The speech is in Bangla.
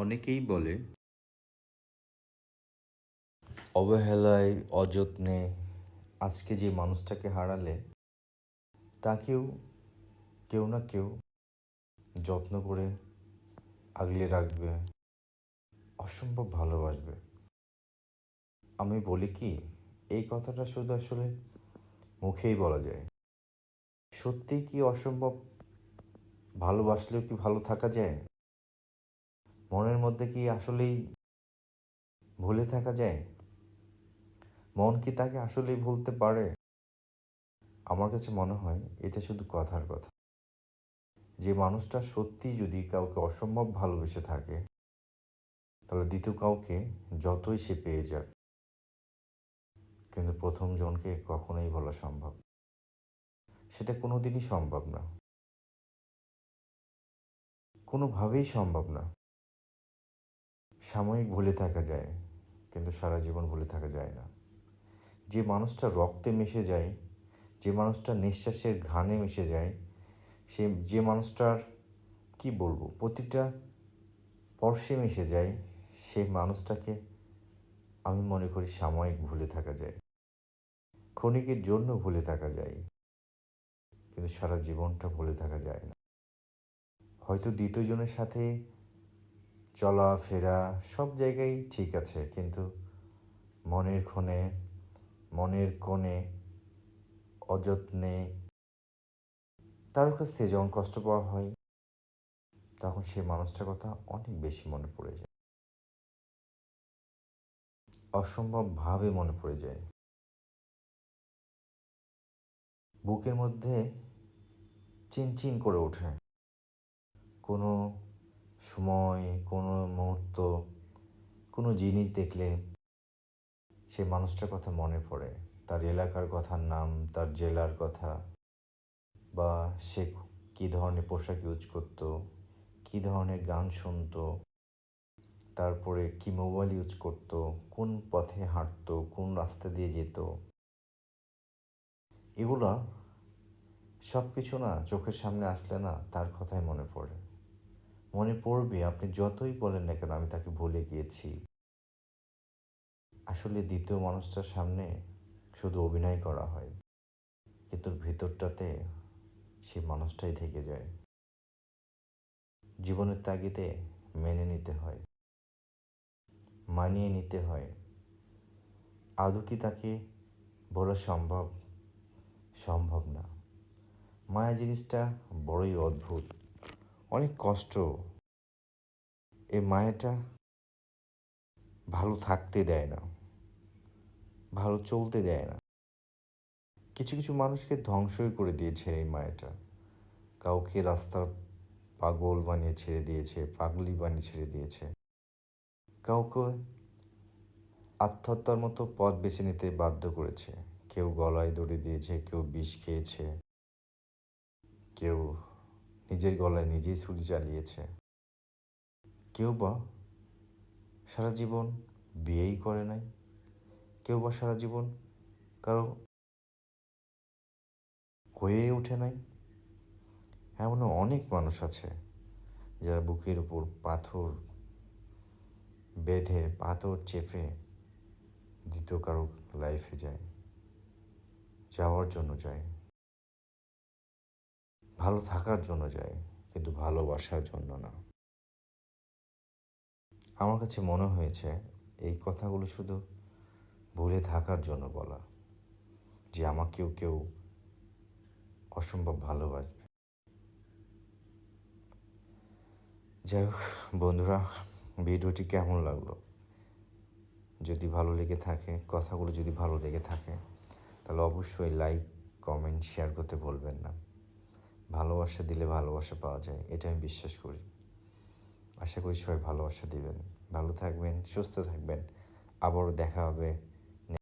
অনেকেই বলে, অবহেলায়, অযত্নে আজকে যে মানুষটাকে হারালে, তাকেও কেউ না কেউ যত্ন করে আগলে রাখবে, অসম্ভব ভালোবাসবে। আমি বলি কি, এই কথাটা শুধু আসলে মুখেই বলা যায়। সত্যি কি অসম্ভব ভালোবাসলেও কি ভালো থাকা যায়? মনের মধ্যে কি আসলেই ভুলে থাকা যায়? মন কি তাকে আসলেই ভুলতে পারে? আমার কাছে মনে হয় এটা শুধু কথার কথা। যে মানুষটা সত্যি যদি কাউকে অসম্ভব ভালোবেসে থাকে, তাহলে দ্বিতীয় কাউকে যতই সে পেয়ে যাক, কিন্তু প্রথম জনকে কখনোই বলা সম্ভব। সেটা কোনোদিনই সম্ভব না। কোনোভাবেই সম্ভব না। সাময়িক ভুলে থাকা যায়, কিন্তু সারা জীবন ভুলে থাকা যায় না। যে মানুষটা রক্তে মিশে যায়, যে মানুষটা নিঃশ্বাসের ঘানে মিশে যায়, সে, যে মানুষটার, কি বলব, প্রতিটা স্পর্শে মিশে যায়, সেই মানুষটাকে আমি মনে করি সাময়িক ভুলে থাকা যায়। ক্ষণিকের জন্য ভুলে থাকা যায়, কিন্তু সারা জীবনটা ভুলে থাকা যায় না। হয়তো দ্বিতীয়জনের সাথে চলা ফেরা সব জায়গায় ঠিক আছে, কিন্তু মনের ক্ষণে মনের কোণে, অযত্নে তার কাছ থেকে যখন কষ্ট পাওয়া হয়, তখন সেই মানুষটার কথা অনেক বেশি মনে পড়ে যায়। অসম্ভবভাবে মনে পড়ে যায়। বুকের মধ্যে চিনচিন করে ওঠে। কোনো সময়, কোনো মুহূর্ত, কোনো জিনিস দেখলে সে মানুষটার কথা মনে পড়ে। তার এলাকার কথার নাম, তার জেলার কথা, বা সে কী ধরনের পোশাক ইউজ করতো, কী ধরনের গান শুনতো, তারপরে কি মোবাইল ইউজ করতো, কোন পথে হাঁটতো, কোন রাস্তা দিয়ে যেত। এগুলা সব কিছু না চোখের সামনে আসলে না তার কথাই মনে পড়ে। মনে পড়বে, আপনি যতই বলেন না কেন আমি তাকে ভুলে গিয়েছি। আসলে দ্বিতীয় মানুষটার সামনে শুধু অভিনয় করা হয়, কিন্তু ভিতরটাতে সে মানুষটাই থেকে যায়। জীবনের তাগিদে মেনে নিতে হয়, মানিয়ে নিতে হয়। আদৌ কি তাকে বলা সম্ভব? সম্ভব না। মায়া জিনিসটা বড়ই অদ্ভুত। অনেক কষ্ট এই মায়াটা ভালো থাকতে দেয় না, ভালো চলতে দেয় না। কিছু কিছু মানুষকে ধ্বংসই করে দিয়েছে এই মায়াটা। কাউকে রাস্তার পাগল বানিয়ে ছেড়ে দিয়েছে, পাগলি বানিয়ে ছেড়ে দিয়েছে। কাউকে আত্মহত্যার মতো পথ বেছে নিতে বাধ্য করেছে। কেউ গলায় দড়ি দিয়েছে, কেউ বিষ খেয়েছে, কেউ নিজের গলায় নিজেই ছুরি চালিয়েছে। কেউ বা সারা জীবন বিয়েই করে নাই। কেউ বা সারা জীবন কারও হয়ে ওঠে নাই। এমনও অনেক মানুষ আছে যারা বুকের উপর পাথর বেঁধে পাথর চেপে দ্বিতীয় কারও লাইফে যায়, যাওয়ার জন্য যায়। ভালো থাকার জন্য যায়, কিন্তু ভালোবাসার জন্য না। আমার কাছে মনে হয়েছে, এই কথাগুলো শুধু ভুলে থাকার জন্য বলা, যে আমাকেও কেউ অসম্ভব ভালোবাসবে। যাই হোক, বন্ধুরা, ভিডিওটি কেমন লাগল? যদি ভালো লেগে থাকে, কথাগুলো যদি ভালো লেগে থাকে, তাহলে অবশ্যই লাইক, কমেন্ট, শেয়ার করতে ভুলবেন না। ভালোবাসা দিলে ভালোবাসা পাওয়া যায়, এটা আমি বিশ্বাস করি। আশা করি সবাই ভালোবাসা দিবেন। ভালো থাকবেন, সুস্থ থাকবেন। আবারও দেখা হবে